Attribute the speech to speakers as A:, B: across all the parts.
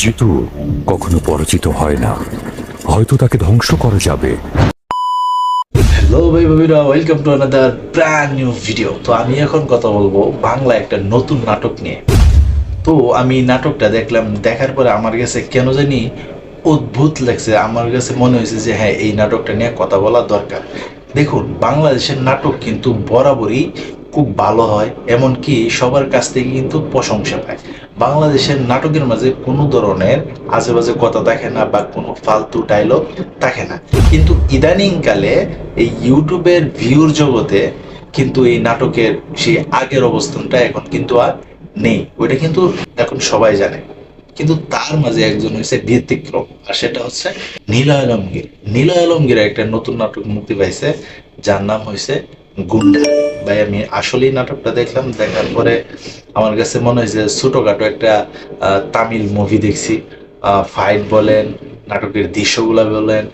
A: জিতু কখনো পরাজিত হয় না। হয়তো তাকে ধ্বংস করা যাবে।
B: হ্যালো ভাই ভাবিরা welcome to another brand new video তো আমি এখন কথা বলব বাংলা একটা নতুন নাটক নিয়ে। তো আমি নাটকটা দেখলাম, দেখার পরে আমার কাছে কেন জানি অদ্ভুত লাগছে। আমার কাছে মনে হয়েছে যে হ্যাঁ এই নাটকটা নিয়ে কথা বলা দরকার। দেখুন, বাংলাদেশের নাটক কিন্তু বরাবরই খুব ভালো হয়, এমনকি সবার কাছ থেকে কিন্তু প্রশংসা পায়। বাংলাদেশের নাটকের মাঝে কোনো ধরনের আজেবাজে কথা থাকে না বা কোনো ফালতু ডায়লগ থাকে না। কিন্তু ইদানিংকালে এই ইউটিউবের ভিউর জগতে কিন্তু এই নাটকের সেই আগের অবস্থানটা এখন কিন্তু আর নেই। ওইটা কিন্তু এখন সবাই জানে। কিন্তু তার মাঝে একজন হয়েছে ব্যতিক্রম আর সেটা হচ্ছে নীলা আলমগীর। নীলা আলমগীর একটা নতুন নাটক মুক্তি পাইছে, যার নাম হয়েছে গুন্ডা। ভাই, আমি আসলেই নাটকটা দেখলাম, দেখার পরে আমার কাছে মনে ছোটখাটো একটা তামিল মুভি দেখছি। ফাইট বলেন, নাটকের দৃশ্যগুলা বলেন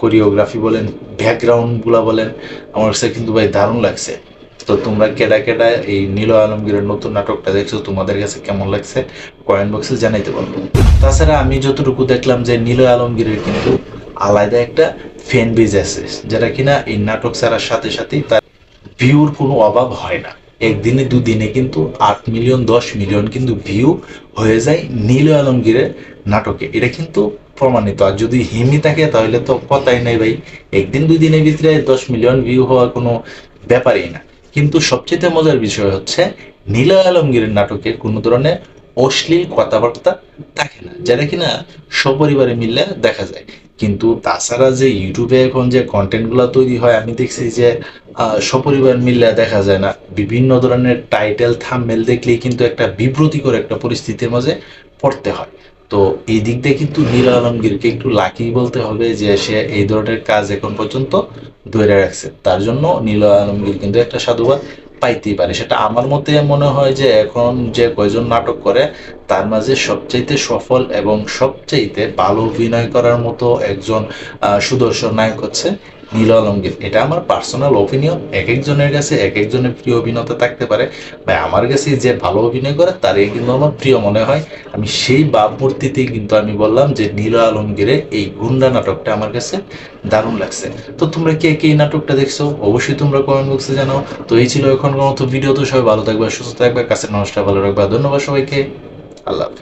B: কোরিওগ্রাফি বলেন ব্যাকগ্রাউন্ডগুলা বলেন, আমার কাছে কিন্তু ভাই দারুণ লাগছে। তো তোমরা কেডা কেডা এই নীল আলমগীরের নতুন নাটকটা দেখছ, তোমাদের কাছে কেমন লাগছে কমেন্ট বক্সে জানাইতে পারব তাছাড়া আমি যতটুকু দেখলাম যে নীল আলমগীরের কিন্তু আলাদা একটা ফ্যান বেজ আছে, যেটা কিনা এই নাটক ছাড়ার সাথে সাথেই তার ভিউর কোনো অভাব হয় না। একদিনে, দুদিনে কিন্তু আট মিলিয়ন, দশ মিলিয়ন কিন্তু ভিউ হয়ে যায় নীল আলমগীরের নাটকে। এটা কিন্তু প্রমাণিত। আর যদি হিমি থাকে, তাহলে তো কথাই নাই ভাই। একদিন দুই দিনের ভিতরে দশ মিলিয়ন ভিউ হওয়ার কোনো ব্যাপারই না। কিন্তু সবচেয়ে মজার বিষয় হচ্ছে, নীলা আলমগীরের নাটকে কোনো ধরনের অশ্লীল কথাবার্তা থাকে না যেটা কিনা সপরিবারে মিললে দেখা যায়। কিন্তু তাছাড়া যে ইউটিউবে এখন যে কন্টেন্টগুলো তৈরি হয়, আমি দেখছি যে সপরিবার মিললে দেখা যায় না। বিভিন্ন ধরনের টাইটেল থাম্বনেল দেখলেই কিন্তু একটা বিব্রতিকর একটা পরিস্থিতির মাঝে পড়তে হয়। তো এই দিক দিয়ে কিন্তু নীল আলমগীরকে একটু লাকি বলতে হবে যে, সে এই ধরনের কাজ এখন পর্যন্ত ধরে রাখছে। তার জন্য নীল আলমগীর কিন্তু একটা সাধুবাদ। পাইতেই পারে। সেটা আমার মতে মনে হয় যে এখন যে কয়জন নাটক করে, তার মাঝে সবচাইতে সফল এবং সবচাইতে ভালো অভিনয় করার মতো একজন সুদর্শন নায়ক হচ্ছে নীল আলমগীর। এটা আমার পার্সোনাল ওপিনিয়ন এক একজনের কাছে এক একজনের প্রিয় অভিনেতা থাকতে পারে। বা আমার কাছে যে ভালো অভিনয় করে, তারই কিন্তু আমার প্রিয় মনে হয়। আমি সেই ভাবমূর্তিতেই কিন্তু আমি বললাম যে নীল আলমগীরের এই গুন্ডা নাটকটা আমার কাছে দারুণ লাগছে। তো তোমরা কে কে এই নাটকটা দেখছ, অবশ্যই তোমরা কমেন্ট বক্সে জানাও। তো এই ছিল এখনকার মতো ভিডিও। তো সবাই ভালো থাকবে, সুস্থ থাকবে কাছে নমস্কার ভালো রাখবে। ধন্যবাদ সবাইকে। আল্লাহ।